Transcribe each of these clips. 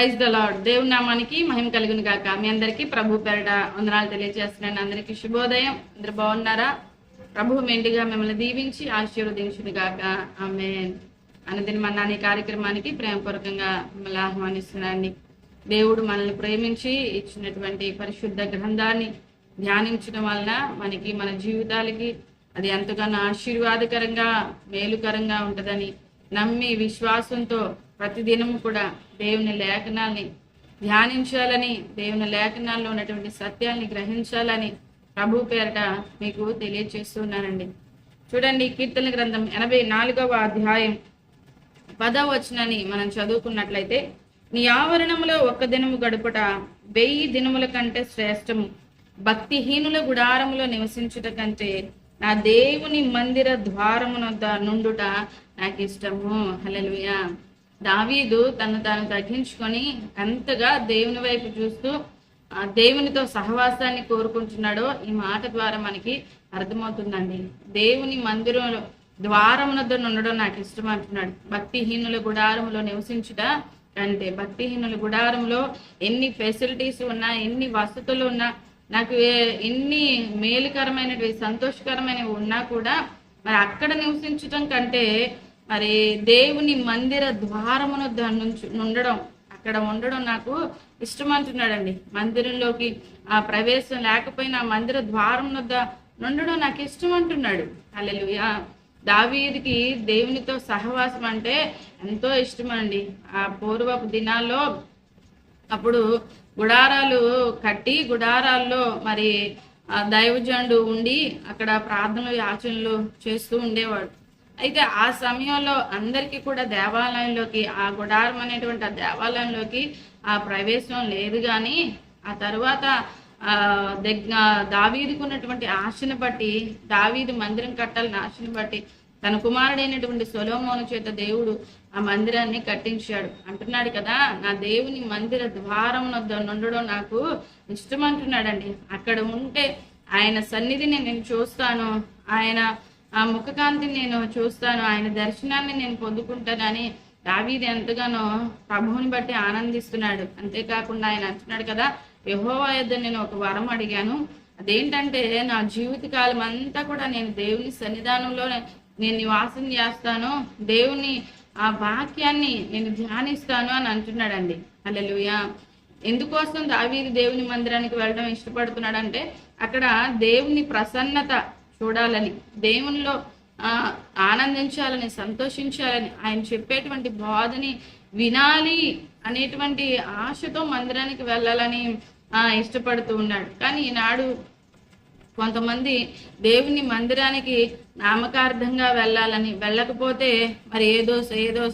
Praise the lord దేవుని నామానికి మహిమ కలుగును గాక. మీ అందరికీ ప్రభు పేరట వందనాలు తెలియజేస్తున్నాను అందరికీ శుభోదయం. అందరు బాగున్నారా? ప్రభు మెండుగా మిమ్మల్ని దీవించి ఆశీర్వదించును గాక. ఆమె అన్నది మన నాని కార్యక్రమానికి ప్రేమపూర్వకంగా మిమ్మల్ని ఆహ్వానిస్తున్నాను దేవుడు మనల్ని ప్రేమించి ఇచ్చినటువంటి పరిశుద్ధ గ్రంథాన్ని ధ్యానించడం వలన మనకి మన జీవితాలకి అది ఎంతగానో ఆశీర్వాదకరంగా మేలుకరంగా ఉంటుందని నమ్మి విశ్వాసంతో ప్రతిదినము కూడా దేవుని లేఖనాల్ని ధ్యానించాలని దేవుని లేఖనాల్లో ఉన్నటువంటి సత్యాల్ని గ్రహించాలని ప్రభు పేరట మీకు తెలియచేస్తున్నానండి. చూడండి కీర్తన గ్రంథం ఎనభై నాలుగవ అధ్యాయం పదవ వచనాన్ని మనం చదువుకున్నట్లయితే నీ ఆవరణములో ఒక్క దినము గడుపుట వెయ్యి దినముల కంటే శ్రేష్టము. భక్తిహీనుల గుడారములో నివసించుట కంటే నా దేవుని మందిర ద్వారమునొద్ద నుండుట నాకు ఇష్టము హలో దావీదు తను తాను తగ్గించుకొని ఎంతగా దేవుని వైపు చూస్తూ ఆ దేవునితో సహవాసాన్ని కోరుకుంటున్నాడో ఈ మాట ద్వారా మనకి అర్థమవుతుందండి. దేవుని మందిరంలో ద్వారమునద్ద ఉండడం నాకు ఇష్టం అంటున్నాడు. భక్తిహీనుల గుడారంలో నివసించుట అంటే భక్తిహీనుల గుడారంలో ఎన్ని ఫెసిలిటీస్ ఉన్నా ఎన్ని వసతులు ఉన్నా నాకు ఎన్ని మేలుకరమైనవి సంతోషకరమైనవి ఉన్నా కూడా మరి అక్కడ నివసించటం కంటే మరి దేవుని మందిర ద్వారమును నుంచి ఉండడం అక్కడ ఉండడం నాకు ఇష్టం అంటున్నాడండి మందిరంలోకి ఆ ప్రవేశం లేకపోయినా మందిర ద్వారం వద్ద ఉండడం నాకు ఇష్టం అంటున్నాడు అల్లెలు దావీదికి దేవునితో సహవాసం అంటే ఎంతో ఇష్టం అండి ఆ పూర్వపు దినాల్లో అప్పుడు గుడారాలు కట్టి గుడారాల్లో మరి ఆ ఉండి అక్కడ ప్రార్థనలు యాచనలు చేస్తూ ఉండేవాడు. అయితే ఆ సమయంలో అందరికీ కూడా దేవాలయంలోకి ఆ గుడారం అనేటువంటి ఆ దేవాలయంలోకి ఆ ప్రవేశం లేదు కానీ ఆ తర్వాత ఆ దగ్గ దావీదికి ఉన్నటువంటి ఆశను బట్టి దావీది మందిరం కట్టాలని ఆశను బట్టి తన కుమారుడైనటువంటి సొలోమోను చేత దేవుడు ఆ మందిరాన్ని కట్టించాడు. అంటున్నాడు కదా నా దేవుని మందిర ద్వారం నుండడం నాకు ఇష్టం అంటున్నాడండి అక్కడ ఉంటే ఆయన సన్నిధిని నేను చూస్తాను. ఆయన ఆ ముఖకాంతిని నేను చూస్తాను. ఆయన దర్శనాన్ని నేను పొందుకుంటానని దావీది ఎంతగానో ప్రభువుని బట్టి ఆనందిస్తున్నాడు. అంతేకాకుండా ఆయన అంటున్నాడు కదా యహోవా యొద్ద నేను ఒక వరం అడిగాను. అదేంటంటే నా జీవితకాలం అంతా కూడా నేను దేవుని సన్నిధానంలో నేను నివాసం చేస్తాను. దేవుని ఆ వాక్యాన్ని నేను ధ్యానిస్తాను అని అంటున్నాడండి. అలలుయా ఎందుకోసం దావీది దేవుని మందిరానికి వెళ్ళడం ఇష్టపడుతున్నాడంటే అక్కడ దేవుని ప్రసన్నత చూడాలని దేవునిలో ఆ, ఆనందించాలని సంతోషించాలని ఆయన చెప్పేటువంటి బోధని వినాలి అనేటువంటి ఆశతో మందిరానికి వెళ్ళాలని ఆ, ఇష్టపడుతూ ఉన్నాడు. కానీ ఈనాడు కొంతమంది దేవుని మందిరానికి నామకార్థంగా వెళ్ళాలని వెళ్ళకపోతే మరి ఏదో ఏదో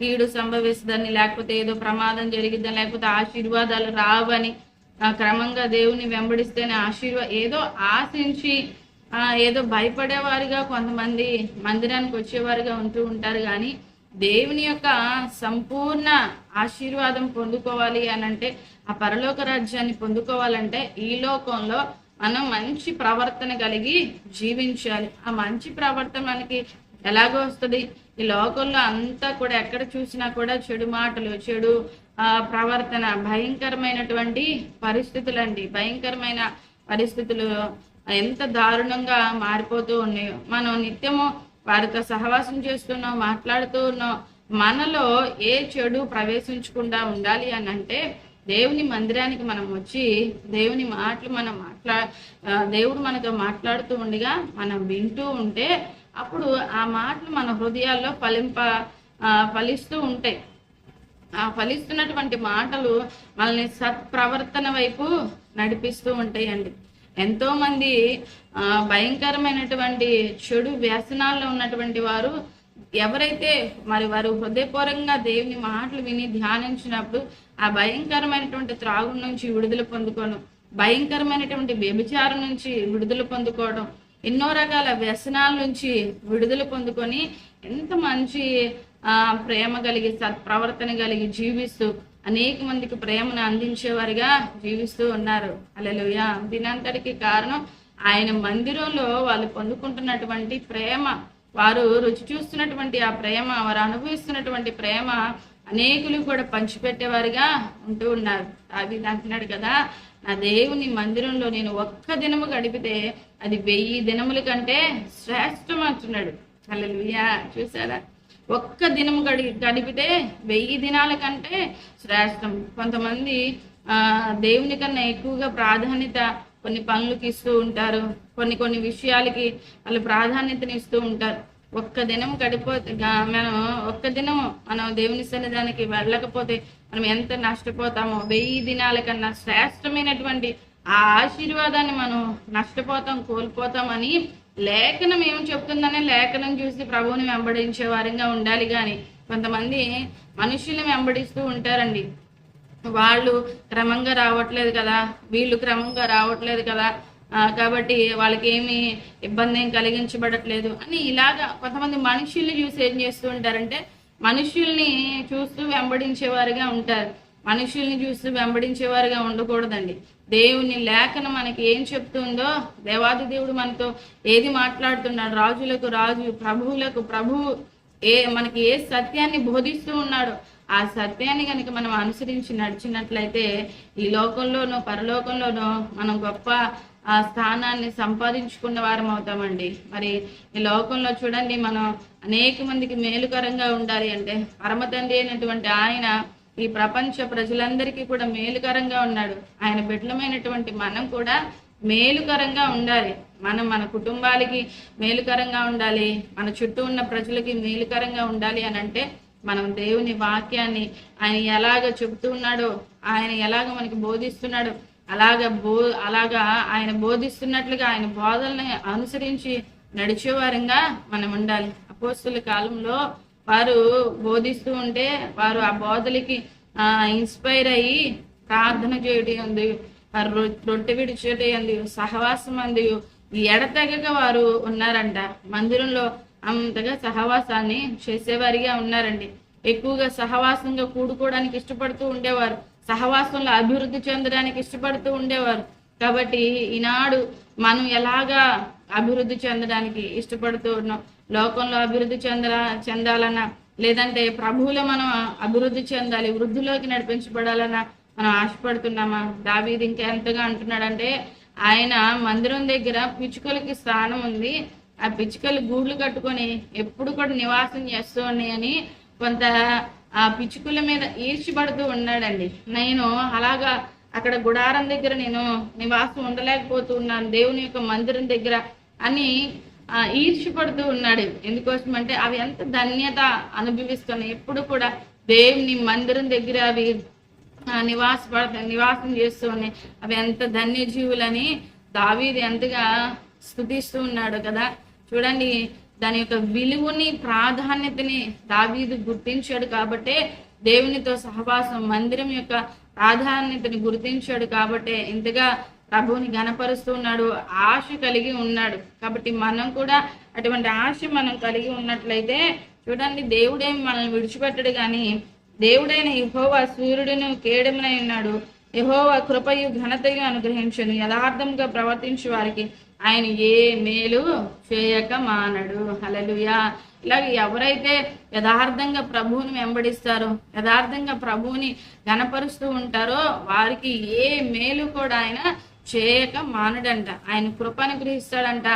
కీడు సంభవిస్తుందని లేకపోతే ఏదో ప్రమాదం జరిగిద్దని లేకపోతే ఆశీర్వాదాలు రావని ఆ, క్రమంగా దేవుని వెంబడిస్తేనే ఆశీర్వా ఏదో ఆశించి ఏదో భయపడేవారుగా కొంతమంది మందిరానికి వచ్చేవారుగా ఉంటూ ఉంటారు కానీ దేవుని యొక్క సంపూర్ణ ఆశీర్వాదం పొందుకోవాలి అని అంటే ఆ పరలోక రాజ్యాన్ని పొందుకోవాలంటే ఈ లోకంలో మనం మంచి ప్రవర్తన కలిగి జీవించాలి. ఆ మంచి ప్రవర్తన మనకి ఎలాగో వస్తుంది? ఈ లోకంలో అంతా కూడా ఎక్కడ చూసినా కూడా చెడు మాటలు చెడు ఆ, ప్రవర్తన భయంకరమైనటువంటి పరిస్థితులు అండి భయంకరమైన పరిస్థితులు ఎంత దారుణంగా మారిపోతూ ఉన్నాయో. మనం నిత్యము వారితో సహవాసం చేస్తున్నాం మాట్లాడుతూ ఉన్నాం మనలో ఏ చెడు ప్రవేశించకుండా ఉండాలి అని అంటే దేవుని మందిరానికి మనం వచ్చి దేవుని మాటలు మనం మాట్లా దేవుడు మనతో మాట్లాడుతూ ఉండగా మనం వింటూ ఉంటే అప్పుడు ఆ మాటలు మన హృదయాల్లో ఫలింప ఫలిస్తూ ఉంటాయి. ఆ ఫలిస్తున్నటువంటి మాటలు మనల్ని సత్ప్రవర్తన వైపు నడిపిస్తూ ఉంటాయండి. ఎంతో మంది ఆ, భయంకరమైనటువంటి చెడు వ్యసనాల్లో ఉన్నటువంటి వారు ఎవరైతే మరి వారు హృదయపూర్వకంగా దేవుని మాటలు విని ధ్యానించినప్పుడు ఆ భయంకరమైనటువంటి త్రాగు నుంచి విడుదల పొందుకోవడం భయంకరమైనటువంటి వ్యభిచారం నుంచి విడుదల పొందుకోవడం ఎన్నో రకాల వ్యసనాల నుంచి విడుదల పొందుకొని ఎంత మంచి ఆ ప్రేమ కలిగి సత్ప్రవర్తన కలిగి జీవిస్తూ అనేక మందికి ప్రేమను అందించేవారుగా జీవిస్తూ ఉన్నారు. అలెలుయ దీనంతటికి కారణం ఆయన మందిరంలో వాళ్ళు పొందుకుంటున్నటువంటి ప్రేమ. వారు రుచి చూస్తున్నటువంటి ఆ ప్రేమ వారు అనుభవిస్తున్నటువంటి ప్రేమ అనేకులు కూడా పంచిపెట్టేవారుగా ఉంటూ ఉన్నారు. అవి అంటున్నాడు కదా నా దేవుని మందిరంలో నేను ఒక్క దినము గడిపితే అది వెయ్యి దినముల కంటే శ్రేష్టం అంటున్నాడు. హల్లెలూయా. చూసారా ఒక్క దినం గడి గడిపితే వెయ్యి దినాల కంటే శ్రేష్టం. కొంతమంది ఆ దేవుని కన్నా ఎక్కువగా ప్రాధాన్యత కొన్ని పనులకి ఇస్తూ ఉంటారు. కొన్ని కొన్ని విషయాలకి వాళ్ళు ప్రాధాన్యతని ఇస్తూ ఉంటారు. ఒక్క దినం గడిపోతే మనం ఒక్క దినం మనం దేవుని సన్నిధానికి వెళ్ళకపోతే మనం ఎంత నష్టపోతామో వెయ్యి దినాల కన్నా శ్రేష్టమైనటువంటి ఆ ఆశీర్వాదాన్ని మనం నష్టపోతాం కోల్పోతామని లేఖనం ఏం చెప్తుందనే లేఖనం చూసి ప్రభువుని వెంబడించే వారంగా ఉండాలి కానీ కొంతమంది మనుషుల్ని వెంబడిస్తూ ఉంటారండి. వాళ్ళు క్రమంగా రావట్లేదు కదా వీళ్ళు క్రమంగా రావట్లేదు కదా కాబట్టి వాళ్ళకి ఏమి ఇబ్బంది ఏం కలిగించబడట్లేదు అని ఇలాగా కొంతమంది మనుషుల్ని చూసి ఏం చేస్తూ ఉంటారంటే మనుషుల్ని చూస్తూ వెంబడించేవారుగా ఉంటారు. మనుషుల్ని చూస్తూ వెంబడించేవారుగా ఉండకూడదండి. దేవుని లేఖన మనకి ఏం చెప్తుందో దేవాది దేవుడు మనతో ఏది మాట్లాడుతున్నాడు రాజులకు రాజు ప్రభువులకు ప్రభువు ఏ మనకి ఏ సత్యాన్ని బోధిస్తూ ఉన్నాడో ఆ సత్యాన్ని కనుక మనం అనుసరించి నడిచినట్లయితే ఈ లోకంలోనో పరలోకంలోనో మనం గొప్ప ఆ స్థానాన్ని సంపాదించుకున్న వారం అవుతామండి. మరి ఈ లోకంలో చూడండి మనం అనేక మందికి మేలుకరంగా ఉండాలి అంటే పరమ తండ్రి అయినటువంటి ఆయన ఈ ప్రపంచ ప్రజలందరికీ కూడా మేలుకరంగా ఉన్నాడు. ఆయన బిడ్డలమైనటువంటి మనం కూడా మేలుకరంగా ఉండాలి. మనం మన కుటుంబాలకి మేలుకరంగా ఉండాలి. మన చుట్టూ ఉన్న ప్రజలకి మేలుకరంగా ఉండాలి అని అంటే మనం దేవుని వాక్యాన్ని ఆయన ఎలాగ చెబుతూ ఉన్నాడో ఆయన ఎలాగ మనకి బోధిస్తున్నాడో అలాగ బో అలాగా ఆయన బోధిస్తున్నట్లుగా ఆయన బోధనని అనుసరించి నడిచేవారంగా మనం ఉండాలి. అపోస్తుల కాలంలో వారు బోధిస్తూ ఉంటే వారు ఆ బోధలకి ఆ ఇన్స్పైర్ అయ్యి ప్రార్థన చేయడం అందు వారు రొట్టె విడిచేటి అందు సహవాసం అందు ఎడతెగక వారు ఉన్నారంట. మందిరంలో అంతగా సహవాసాన్ని చేసేవారిగా ఉన్నారండి. ఎక్కువగా సహవాసంగా కూడుకోవడానికి ఇష్టపడుతూ ఉండేవారు. సహవాసంలో అభివృద్ధి చెందడానికి ఇష్టపడుతూ ఉండేవారు. కాబట్టి ఈనాడు మనం ఎలాగా అభివృద్ధి చెందడానికి ఇష్టపడుతూ ఉన్నాం? లోకంలో అభివృద్ధి చెంద చెందాలన్నా లేదంటే ప్రభువులో మనం అభివృద్ధి చెందాలి వృద్ధిలోకి నడిపించబడాలన్నా మనం ఆశపడుతున్నామా? దావీది ఇంకా ఎంతగా అంటున్నాడంటే ఆయన మందిరం దగ్గర పిచ్చుకలకి స్థానం ఉంది. ఆ పిచ్చుకలు గూడ్లు కట్టుకొని ఎప్పుడు కూడా నివాసం చేస్తూ ఉన్నాయని కొంత ఆ పిచ్చుకల మీద ఈర్చిపడుతూ ఉన్నాడండి. నేను అలాగా అక్కడ గుడారం దగ్గర నేను నివాసం ఉండలేకపోతున్నాను. దేవుని యొక్క మందిరం దగ్గర అని ఆ, ఈర్ష్యపడుతూ ఉన్నాడు. ఎందుకోసం అంటే అవి ఎంత ధన్యత అనుభవిస్తున్నాయి. ఎప్పుడు కూడా దేవుని మందిరం దగ్గర అవి ఆ, నివాస నివాసం చేస్తూ ఉన్నాయి. అవి ఎంత ధన్య జీవులని దావీది ఎంతగా స్థుతిస్తూ ఉన్నాడు కదా. చూడండి దాని యొక్క విలువని ప్రాధాన్యతని దావీదు గుర్తించాడు కాబట్టే దేవునితో సహవాసం మందిరం యొక్క ప్రాధాన్యతని గుర్తించాడు కాబట్టే ఇంతగా ప్రభువుని గనపరుస్తూ ఉన్నాడు ఆశ కలిగి ఉన్నాడు. కాబట్టి మనం కూడా అటువంటి ఆశ మనం కలిగి ఉన్నట్లయితే చూడండి దేవుడే మనల్ని విడిచిపెట్టడు కానీ దేవుడైన యహోవా సూర్యుడును కేడమునై ఉన్నాడు. యహోవా కృపయు ఘనతయు అనుగ్రహించను. యథార్థంగా ప్రవర్తించు వారికి ఆయన ఏ మేలు చేయక మానడు. హలలుయా ఇలాగ ఎవరైతే యథార్థంగా ప్రభువుని వెంబడిస్తారో యథార్థంగా ప్రభువుని గనపరుస్తూ ఉంటారో వారికి ఏ మేలు కూడా ఆయన చేయక మానడంట. ఆయన కృప అనుగ్రహిస్తాడంట.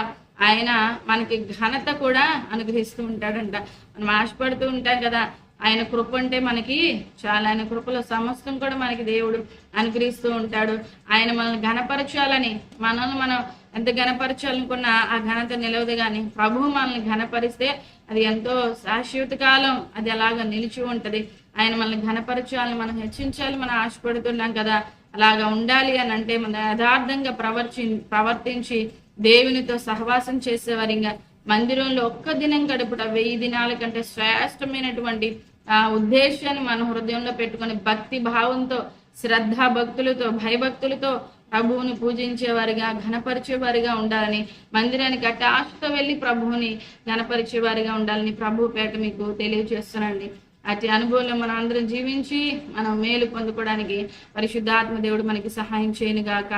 ఆయన మనకి ఘనత కూడా అనుగ్రహిస్తూ ఉంటాడంట. మనం ఆశపడుతూ ఉంటాం కదా ఆయన కృప అంటే మనకి చాలా. ఆయన కృపలో సమస్తం కూడా మనకి దేవుడు అనుగ్రహిస్తూ ఉంటాడు. ఆయన మనల్ని ఘనపరచాలని మనల్ని మనం ఎంత ఘనపరచాలనుకున్న ఆ ఘనత నిలవదు కానీ ప్రభువు మనల్ని ఘనపరిస్తే అది ఎంతో శాశ్వత కాలం. అది అలాగ నిలిచి ఉంటది. ఆయన మనల్ని ఘనపరచాలని మనం హెచ్చించాలి మనం ఆశపడుతున్నాం కదా. అలాగా ఉండాలి అని అంటే మన యథార్థంగా ప్రవర్చి ప్రవర్తించి దేవునితో సహవాసం చేసేవారిగా మందిరంలో ఒక్క దినం గడుపుట వెయ్యి దినాల కంటే శ్రేష్టమైనటువంటి ఆ ఉద్దేశాన్ని మన హృదయంలో పెట్టుకొని భక్తి భావంతో శ్రద్ధ భక్తులతో భయభక్తులతో ప్రభువుని పూజించేవారిగా ఘనపరిచేవారిగా ఉండాలని మందిరానికి అట్టి ఆశతో వెళ్ళి ప్రభువుని ఘనపరిచేవారిగా ఉండాలని ప్రభు పేట మీకు తెలియజేస్తున్నాండి అట్టి అనుభవంలో మనం అందరం జీవించి మనం మేలు పొందుకోవడానికి పరిశుద్ధాత్మ దేవుడు మనకి సహాయం చేయను గాక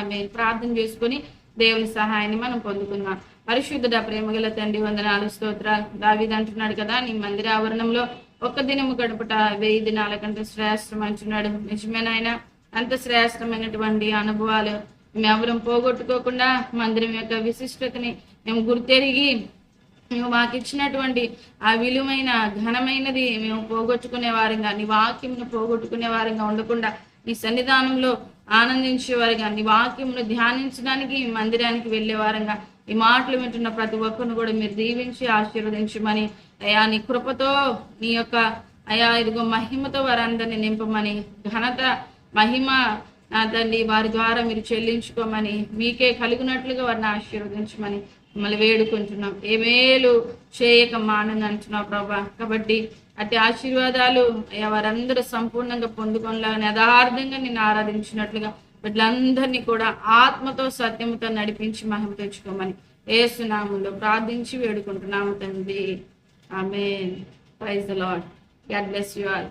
ఆమె ప్రార్థన చేసుకొని దేవుని సహాయాన్ని మనం పొందుకుందాం. పరిశుద్ధుడ ప్రేమగల తండ్రి వందనాలు స్తోత్రాలు. దావిది అంటున్నాడు కదా నీ మందిర ఆవరణంలో ఒక్క దినము గడుపుట వెయ్యి దినాల కంటే శ్రేష్టం అంటున్నాడు. నిజమేనాయన? అంత శ్రేష్టమైనటువంటి అనుభవాలు మేము ఎవరం పోగొట్టుకోకుండా మందిరం యొక్క విశిష్టతని మేము గుర్తెరిగి మేము మాకు ఇచ్చినటువంటి ఆ విలువైన ఘనమైనది మేము పోగొట్టుకునే వారంగా నీ వాక్యంను పోగొట్టుకునే వారంగా ఉండకుండా నీ సన్నిధానంలో ఆనందించేవారుగా నీ వాక్యమును ధ్యానించడానికి మందిరానికి వెళ్ళేవారంగా ఈ మాటలు వింటున్న ప్రతి ఒక్కరిని కూడా మీరు దీవించి ఆశీర్వదించమని అయా నీ కృపతో నీ యొక్క అయా ఇదిగో మహిమతో వారందరినీ నింపమని ఘనత మహిమ నా తండ్రి వారి ద్వారా మీరు చెల్లించుకోమని మీకే కలిగినట్లుగా వారిని ఆశీర్వదించమని మిమ్మల్ని వేడుకుంటున్నాం. ఏ మేలు చేయక మానని అంటున్నావు ప్రభా. కాబట్టి అట్టి ఆశీర్వాదాలు వారందరూ సంపూర్ణంగా పొందుకునేలాగా యథార్థంగా నిన్ను ఆరాధించినట్లుగా వీళ్ళందరినీ కూడా ఆత్మతో సత్యంతో నడిపించి మహిమ తెచ్చుకోమని ఏసునామంలో ప్రార్థించి వేడుకుంటున్నాము తండ్రి. ఆమె praise the Lord God bless you all.